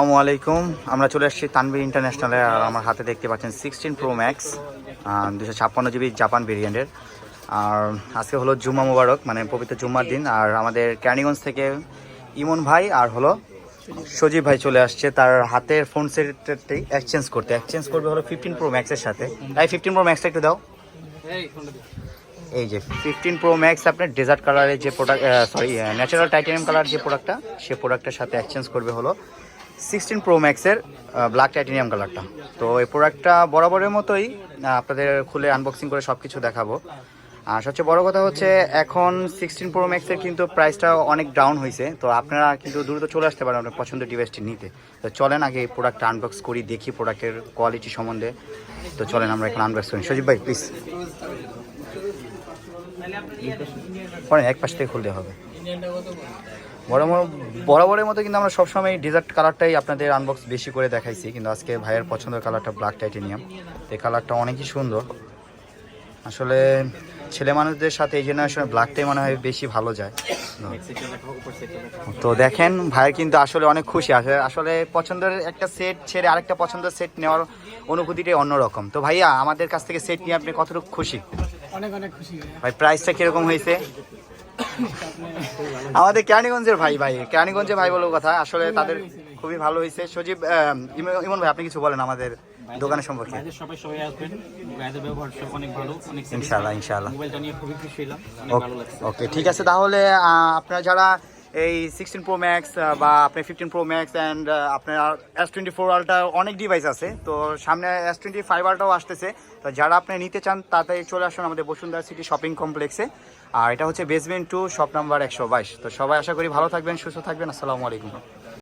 আসসালামু আলাইকুম। আমরা চলে আসছি তানবির ইন্টারন্যাশনালে আর আমার হাতে দেখতে পাচ্ছেন সিক্সটিন প্রো ম্যাক্স দুশো ছাপ্পান্ন জিবি জাপান ভেরিয়েন্টের আর আজকে হলো জুম্মা মুবারক মানে পবিত্র জুম্মার দিন। আর আমাদের ক্যানিগঞ্জ থেকে ইমন ভাই আর হলো সজীব ভাই চলে আসছে তার হাতের ফোন সেটটি এক্সচেঞ্জ করতে। এক্সচেঞ্জ করবে হলো ফিফটিন প্রো ম্যাক্সের সাথে। তাই ফিফটিন প্রো ম্যাক্সটা একটু দাও। এই যে ফিফটিন প্রো ম্যাক্স আপনার ডেজার্ট কালারের যে product sorry natural titanium colour যে প্রোডাক্টটা সে প্রোডাক্টের সাথে এক্সচেঞ্জ করবে হলো। সিক্সটিন প্রো ম্যাক্সের ব্ল্যাক টাইটেনিয়াম কালারটা তো এই প্রোডাক্টটা বরাবরের মতোই আপনাদের খুলে আনবক্সিং করে সব কিছু দেখাবো। আর সবচেয়ে বড় কথা হচ্ছে, এখন সিক্সটিন প্রো ম্যাক্সের কিন্তু প্রাইসটা অনেক ডাউন হয়েছে তো আপনারা কিন্তু দ্রুত চলে আসতে পারেন আপনার পছন্দের ডিভাইসটি নিতে। তো চলেন আগে এই প্রোডাক্টটা আনবক্স করি, দেখি প্রোডাক্টের কোয়ালিটি সম্বন্ধে। তো চলেন আমরা এখন আনবক্স করি। সজীব ভাই প্লিজ এক পাশ থেকে খুলতে হবে। বরাবর বরাবরের মতো কিন্তু আমরা সবসময় ডেজার্ট কালারটাই আপনাদের আনবক্স বেশি করে দেখাইছি। কিন্তু আজকে ভাইয়ের পছন্দের কালারটা ব্ল্যাক টাইটেনিয়াম এই কালারটা অনেকই সুন্দর। আসলে ছেলে মানুষদের সাথে এই জেনারেশনে ব্ল্যাকটাই মনে হয় বেশি ভালো যায়। তো দেখেন ভাইয়ের কিন্তু আসলে অনেক খুশি আছে। আসলে পছন্দের একটা সেট ছেড়ে আরেকটা পছন্দের সেট নেওয়ার অনুভূতিটাই অন্যরকম। তো ভাইয়া আমাদের কাছ থেকে সেট নিয়ে আপনি কতটুকু খুশি? অনেক অনেক খুশি। ভাই প্রাইসটা কীরকম হয়েছে? আমাদের কেরানীগঞ্জের ভাই ভাই। কেরানীগঞ্জের ভাই বলো কথা আসলে তাদের খুবই ভালো হয়েছে। সজীব ইমন- ভাই আপনি কিছু বলেন আমাদের দোকানের সম্পর্কে। সবাই সবাই আসবেন। ব্যবহার অনেক ভালো অনেক ইনশাআল্লাহ ইনশাআল্লাহ। মোবাইলটা নিয়ে খুবই খুশি হলাম অনেক ভালো লাগছে। ওকে ঠিক আছে। তাহলে আপনারা যারা এই সিক্সটিন প্রো ম্যাক্স বা আপনি ফিফটিন প্রো ম্যাক্স অ্যান্ড আপনার এস টোয়েন্টি ফোর আলটা অনেক ডিভাইস আছে। তো সামনে এস টোয়েন্টি ফাইভ আলটাও আসতেছে। তো যারা আপনি নিতে চান, তাড়াতাড়ি চলে আসুন আমাদের বসুন্ধরা সিটি শপিং কমপ্লেক্সে আর এটা হচ্ছে বেসমেন্ট টু শপ নাম্বার একশো বাইশ। তো সবাই আশা করি ভালো থাকবেন, সুস্থ থাকবেন। আসসালামু আলাইকুম।